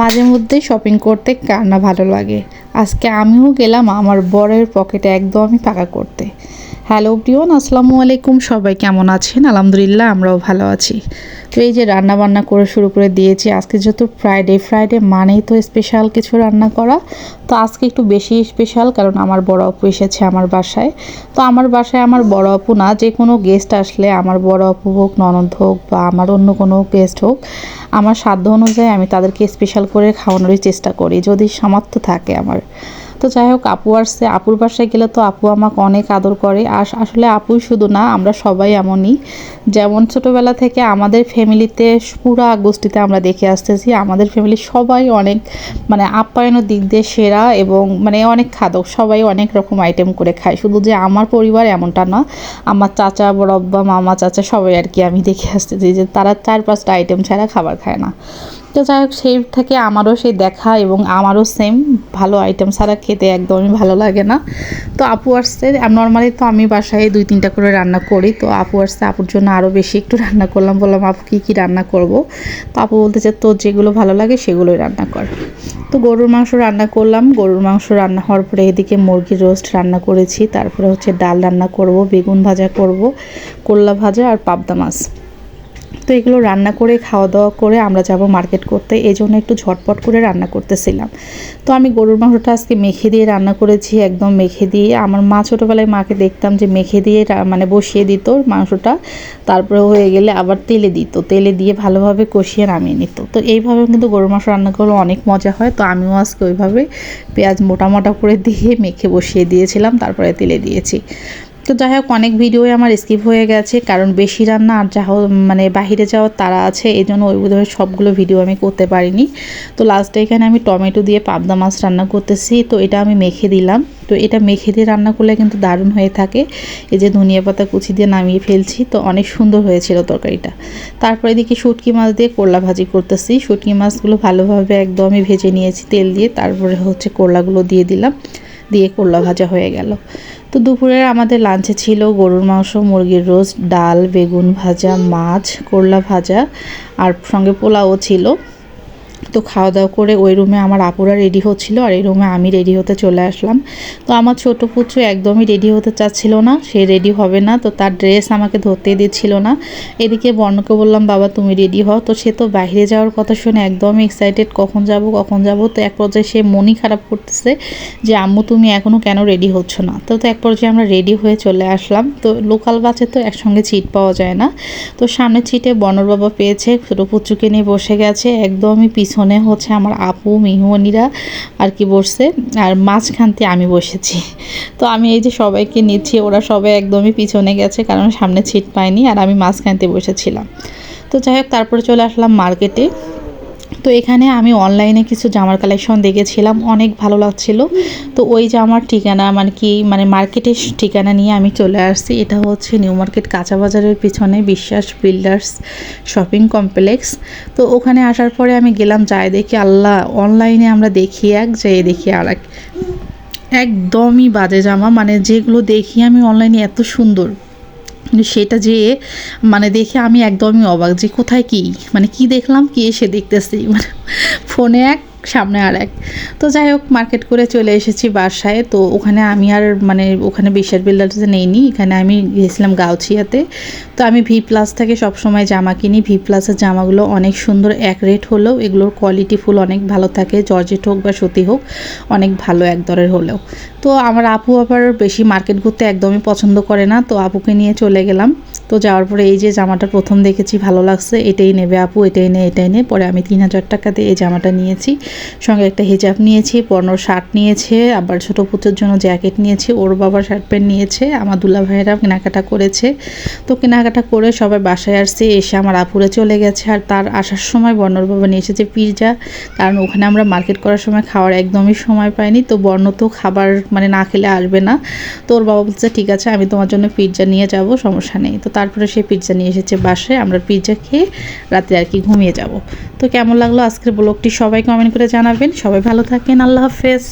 মাঝে মধ্যে শপিং করতে কার না ভালো লাগে। আজকে আমিও গেলাম আমার বরের পকেটে একদমই ফাঁকা করতে। হ্যালো প্রিয়ন, আসসালামু আলাইকুম। সবাই কেমন আছেন? আলহামদুলিল্লাহ, আমরাও ভালো আছি। তো এই যে রান্না বান্না করে শুরু করে দিয়েছি, আজকে যেহেতু ফ্রাইডে ফ্রাইডে মানেই তো স্পেশাল কিছু রান্না করা। তো আজকে একটু বেশি স্পেশাল কারণ আমার বড় আপু এসেছে আমার বাসায়। তো আমার বাসায় আমার বড় আপু না, যে কোনো গেস্ট আসলে আমার বড় আপু হোক, ননদ হোক বা আমার অন্য কোনো গেস্ট হোক, আমার সাধ্য অনুযায়ী আমি তাদেরকে স্পেশাল করে খাওয়ানোরই চেষ্টা করি, যদি সামর্থ্য থাকে আমার। তো যাই হোক, আপু আসছে। আপুর বাসায় গেলে তো আপু আমাকে অনেক আদর করে। আর আসলে আপুই শুধু না, আমরা সবাই এমনই। যেমন ছোটোবেলা থেকে আমাদের ফ্যামিলিতে পুরা গোষ্ঠীতে আমরা দেখে আসতেছি, আমাদের ফ্যামিলি সবাই অনেক মানে আপ্যায়নের দিক দিয়ে সেরা এবং মানে অনেক খাদক। সবাই অনেক রকম আইটেম করে খায়। শুধু যে আমার পরিবার এমনটা না, আমার চাচা বড়ব্বা মামা, চাচা সবাই আর কি আমি দেখে আসতেছি যে তারা চার পাঁচটা আইটেম ছাড়া খাবার খায় না। তো যাই হোক, সেই থেকে আমারও সেই দেখা এবং আমারও সেম ভালো আইটেম ছাড়া খেতে একদমই ভালো লাগে না। তো আপু আসছে নর্মালি তো আমি বাসায় দুই তিনটা করে রান্না করি, তো আপু আসছে, আপুর জন্য আরও বেশি একটু রান্না করলাম, বললাম, আপু, কী কী রান্না করব? তো আপু বলতেছে, তোর যেগুলো ভালো লাগে সেগুলোই রান্না কর। তো গরুর মাংস রান্না করলাম, গরুর মাংস রান্না হওয়ার পরে এদিকে মুরগির রোস্ট রান্না করেছি, তারপরে হচ্ছে ডাল রান্না করব, বেগুন ভাজা করব, করলা ভাজা আর পাবদা মাছ। তো এগুলো রান্না করে খাওয়া দাওয়া করে আমরা যাব মার্কেট করতে। এই জন্য একটু ঝটপট করে রান্না করতেছিলাম। তো আমি গরুর মাংসটা আজকে মেখে দিয়ে রান্না করেছি, একদম মেখে দিয়ে। আমার মা ছোটোবেলায় মাকে দেখতাম যে মেখে দিয়ে মানে বসিয়ে দিত মাংসটা, তারপরে হয়ে গেলে আবার তেলে দিত। তেলে দিয়ে ভালোভাবে কষিয়ে নামিয়ে নিত। তো এইভাবে কিন্তু গরুর মাংস রান্না করলে অনেক মজা হয়। তো আমিও আজকে ওইভাবে পেঁয়াজ মোটা মোটা করে দিয়ে মেখে বসিয়ে দিয়েছিলাম, তারপরে তেলে দিয়েছি। তো যাই হোক, অনেক ভিডিওই আমার স্কিপ হয়ে গেছে, কারণ বেশি রান্না আর যা মানে বাহিরে যাওয়ার তারা আছে এই জন্য ওই বোধহয় সবগুলো ভিডিও আমি করতে পারিনি। তো লাস্টে এখানে আমি টমেটো দিয়ে পাবদা মাছ রান্না করতেছি, তো এটা আমি মেখে দিলাম। তো এটা মেখে দিয়ে রান্না করলে কিন্তু দারুণ হয়ে থাকে। এই যে ধনিয়া পাতা কুচি দিয়ে নামিয়ে ফেলছি, তো অনেক সুন্দর হয়েছিল তরকারিটা। তারপরে এদিকে শুটকি মাছ দিয়ে করলা ভাজি করতেছি। শুটকি মাছগুলো ভালোভাবে একদমই ভেজে নিয়েছি তেল দিয়ে, তারপরে হচ্ছে করলাগুলো দিয়ে দিলাম, দিয়ে করলা ভাজা হয়ে গেল। তো দুপুরে আমাদের লাঞ্চে ছিল গরুর মাংস, মুরগির রোস্ট ডাল, বেগুন ভাজা, মাছ, করলা ভাজা, আর সঙ্গে পোলাও ছিল। তো খাওয়া দাওয়া করে ওই রুমে আমার আপুরা রেডি হচ্ছিল আর এই রুমে আমি রেডি হতে চলে আসলাম। তো আমার ছোট পুচু একদমই রেডি হতে চাচ্ছিল না, সে রেডি হবে না, তো তার ড্রেস আমাকে ধরতে দিচ্ছিল না। এদিকে বর্ণকে বললাম, বাবা, তুমি রেডি হও। তো সে তো বাইরে যাওয়ার কথা শুনে একদমই এক্সাইটেড কখন যাব কখন যাব? তো এক পর্যায়ে সে মনই খারাপ করতেছে যে, আম্মু, তুমি এখনও কেন রেডি হচ্ছ না? তো তো এক পর্যায়ে আমরা রেডি হয়ে চলে আসলাম। তো লোকাল বাসে তো একসঙ্গে সিট পাওয়া যায় না। তো সামনে সিটে বনর বাবা পেয়েছে, ছোটো পুচুকে নিয়ে বসে গেছে, একদমই পিছনে হচ্ছে আমার আপু মিহুমনিরা আর কি বসছে। আর মাঝখানতে আমি বসেছি। তো আমি এই যে সবাইকে নিচ্ছি, ওরা সবাই একদমই পিছনে গেছে কারণ সামনে ছিট পায়নি আর আমি মাঝখানতে বসেছিলাম। তো যাই হোক, তারপরে চলে আসলাম মার্কেটে তো এখানে আমি অনলাইনে কিছু জামার কালেকশন দেখেছিলাম, অনেক ভালো লাগছিল। তো ওই জামার ঠিকানা মানে কি মানে মার্কেটের ঠিকানা নিয়ে আমি চলে আসছি। এটা হচ্ছে নিউ মার্কেট কাঁচা বাজারের পিছনে বিশ্বাস বিল্ডার্স শপিং কমপ্লেক্স তো ওখানে আসার পরে আমি গেলাম, যাই দেখি আল্লাহ অনলাইনে আমরা দেখি এক, যেয়ে দেখি আর এক একদমই বাজে জামা মানে যেগুলো দেখি আমি অনলাইনে এত সুন্দর। সেটা যে মানে দেখে আমি একদমই অবাক যে কোথায় কি মানে কি দেখলাম, কি এসে দেখতেছি মানে ফোনে এক, সামনে আর এক। তো যাই হোক, মার্কেট করে চলে এসেছি বাসায়। তো ওখানে আমি আর মানে ওখানে বিশ্বাস বিল্ডার্সে নেইনি। এখানে আমি গিয়েছিলাম গাউছিয়াতে। তো আমি ভি প্লাস থেকে সবসময় জামা কিনি। ভি প্লাসের জামাগুলো অনেক সুন্দর, এক রেট হলেও এগুলোর কোয়ালিটি ফুল অনেক ভালো থাকে, জর্জেট হোক বা সতী হোক, অনেক ভালো এক দরের হলেও। তো আমার আপু আবার বেশি মার্কেট ঘুরতে একদমই পছন্দ করে না, তো আপুকে নিয়ে চলে গেলাম। তো যাওয়ার পরে এই যে জামাটা প্রথম দেখেছি, ভালো লাগছে, এটাই নেবে আপু, এটাই নে এটাই নে। পরে আমি তিন হাজার টাকাতে এই জামাটা নিয়েছি। সঙ্গে একটা হিজাব নিয়েছি পনেরো শার্ট নিয়েছে, আবার ছোটো পুতুর জন্য জ্যাকেট নিয়েছি, ওর বাবার শার্ট প্যান্ট নিয়েছে, আমার দুলা ভাইয়েরা কেনাকাটা করেছে। তো কেনাকাটা করে সবাই বাসায় আসছে, এসে আমার আপুরে চলে গেছে আর তার আসার সময় বর্ণর বাবা নিয়ে এসেছে পিৎজা। কারণ ওখানে আমরা মার্কেট করার সময় খাওয়ার একদমই সময় পাইনি। তো বর্ণ তো খাবার মানে না খেলে আসবে না। তো ওর বাবা বলছে, ঠিক আছে, আমি তোমার জন্য পিৎজা নিয়ে যাব, সমস্যা নেই। তো তারপরে সে পিৎজা নিয়ে এসেছে বাসায়। আমরা পিৎজা খেয়ে রাতে আর কি ঘুমিয়ে যাব। তো কেমন লাগল আজকের ব্লগটি সবাই কমেন্ট করে জানাবেন। সবাই ভালো থাকেন। আল্লাহ হাফেজ।